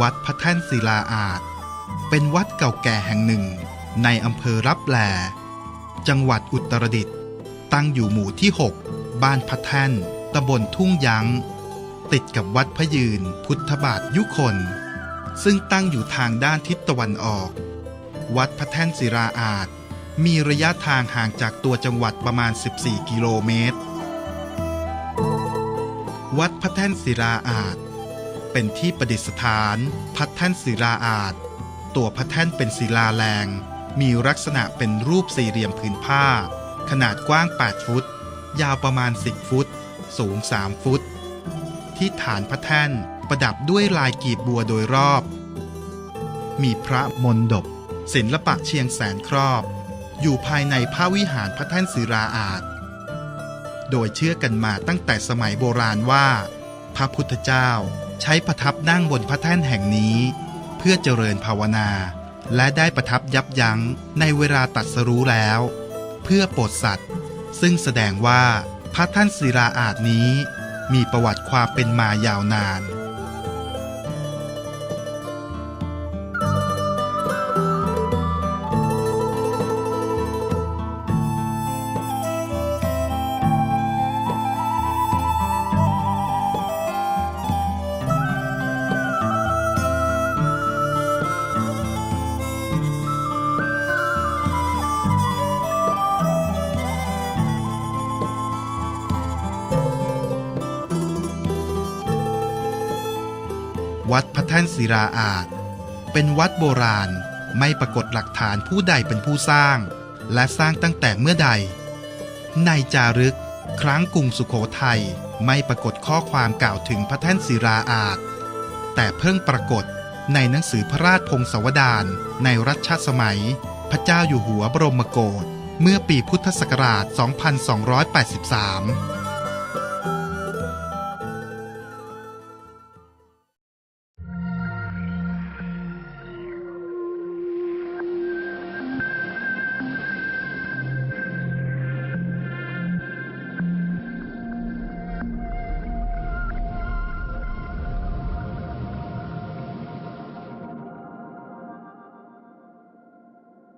วัดพระแท่นศิลาอาจ เป็นวัดเก่าแก่แห่งหนึ่ง ในอำเภอรับแล จังหวัดอุตรดิตถ์ตั้งอยู่หมู่ที่ 6 บ้านพระแท่นตำบลทุ่งยั้ง ติดกับวัดพระยืนพุทธบาทยุคน ซึ่งตั้งอยู่ทางด้านทิศตะวันออก วัดพระแท่นศิลาอาจ มีระยะทางห่างจากตัวจังหวัดประมาณ 14 กิโลเมตร วัดพระแท่นศิลาอาจ เป็นที่ประดิษฐานพระแท่นศิลาอาจ ตัวพระแท่นเป็นศิลาแรง มีลักษณะเป็นรูปสี่เหลี่ยมผืนผ้า ขนาดกว้าง 8 ฟุต ยาวประมาณ 10 ฟุต สูง 3 ฟุต ที่ฐานพระแท่นประดับด้วยลายกีบบัวโดยรอบ มีพระมนดบศิลปะเชียงแสนครอบ อยู่ภายในพระวิหารพระแท่นศิลาอาจ โดยเชื่อกันมาตั้งแต่สมัยโบราณว่า พระพุทธเจ้า ใช้ประทับนั่งบนพระแท่นแห่งนี้ เพื่อเจริญภาวนา และได้ประทับยับยั้งในเวลาตัดสรู้แล้ว เพื่อโปรดสัตว์ ซึ่งแสดงว่าพระท่านศิลาอาจนี้ มีประวัติความเป็นมายาวนาน วัดพระแท่นศิลาอาจ เป็นวัดโบราณไม่ปรากฏหลักฐานผู้ใดเป็นผู้สร้าง และสร้างตั้งแต่เมื่อใด ในจารึก ครั้งกรุงสุโขทัยไม่ปรากฏข้อความกล่าวถึงพระแท่นศิลาอาจ แต่เพิ่งปรากฏในหนังสือพระราชพงศาวดารในรัชสมัย พระเจ้าอยู่หัวบรมโกศเมื่อปีพุทธศักราช 2283